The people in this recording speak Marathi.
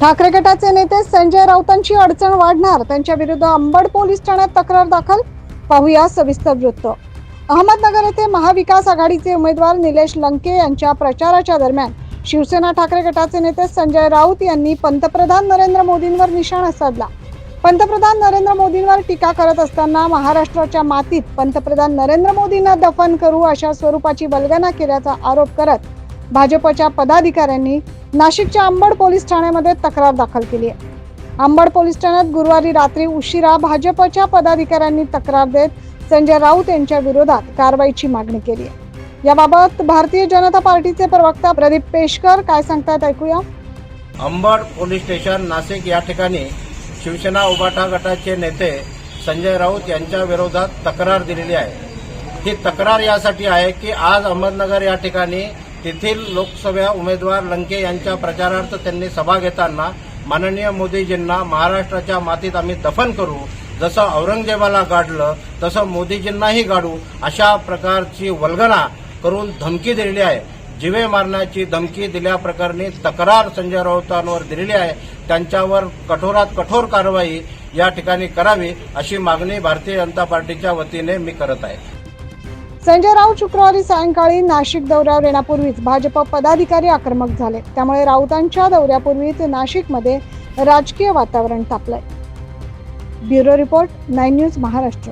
ठाकरे गटाचे नेते संजय राऊतांची अडचण वाढणार. त्यांच्या विरुद्ध अंबड पोलीस ठाण्यात तक्रार दाखल. पाहूया सविस्तर वृत्त. अहमदनगर येथे महाविकास आघाडीचे उमेदवार निलेश लंके यांच्या प्रचाराच्या दरम्यान शिवसेना ठाकरे गटाचे नेते संजय राऊत यांनी पंतप्रधान नरेंद्र मोदींवर निशाणा साधला. पंतप्रधान नरेंद्र मोदींवर टीका करत असताना महाराष्ट्राच्या मातीत पंतप्रधान नरेंद्र मोदींना दफन करू अशा स्वरूपाची बलगना केल्याचा आरोप करत भाजपच्या पदाधिकाऱ्यांनी नाशिकच्या अंबड पोलीस ठाण्यामध्ये तक्रार दाखल केली आहे. अंबड पोलीस ठाण्यात गुरुवारी रात्री उशिरा भाजपच्या पदाधिकाऱ्यांनी तक्रार देत संजय राऊत यांच्या विरोधात कारवाईची मागणी केली आहे. याबाबत भारतीय जनता पार्टीचे प्रवक्ता प्रदीप पेशकर काय सांगतायत ऐकूया. अंबड पोलीस स्टेशन नाशिक या ठिकाणी शिवसेना उभाटा गटाचे नेते संजय राऊत यांच्या विरोधात तक्रार दिलेली आहे. ही तक्रार यासाठी आहे की आज अहमदनगर या ठिकाणी तेथील लोकसभा उमेदवार लंके यांच्या प्रचारार्थ त्यांनी सभा घेताना माननीय मोदीजींना महाराष्ट्राच्या मातीत आम्ही दफन करू जसं औरंगजेबाला गाडलं तसं मोदीजींनाही गाडू अशा प्रकारची वल्गना करून धमकी दिलेली आहे. जिवे मारण्याची धमकी दिल्याप्रकरणी तक्रार संजय राऊतांवर दिलेली आहे. त्यांच्यावर कठोरात कठोर कारवाई या ठिकाणी करावी अशी मागणी भारतीय जनता पार्टीच्या वतीने मी करत आहे. संजय राऊत शुक्रवारी सायंकाळी नाशिक दौऱ्यावर येण्यापूर्वीच भाजप पदाधिकारी आक्रमक झाले. त्यामुळे राऊतांच्या दौऱ्यापूर्वीच नाशिकमध्ये राजकीय वातावरण तापलंय. Bureau report nine news Maharashtra.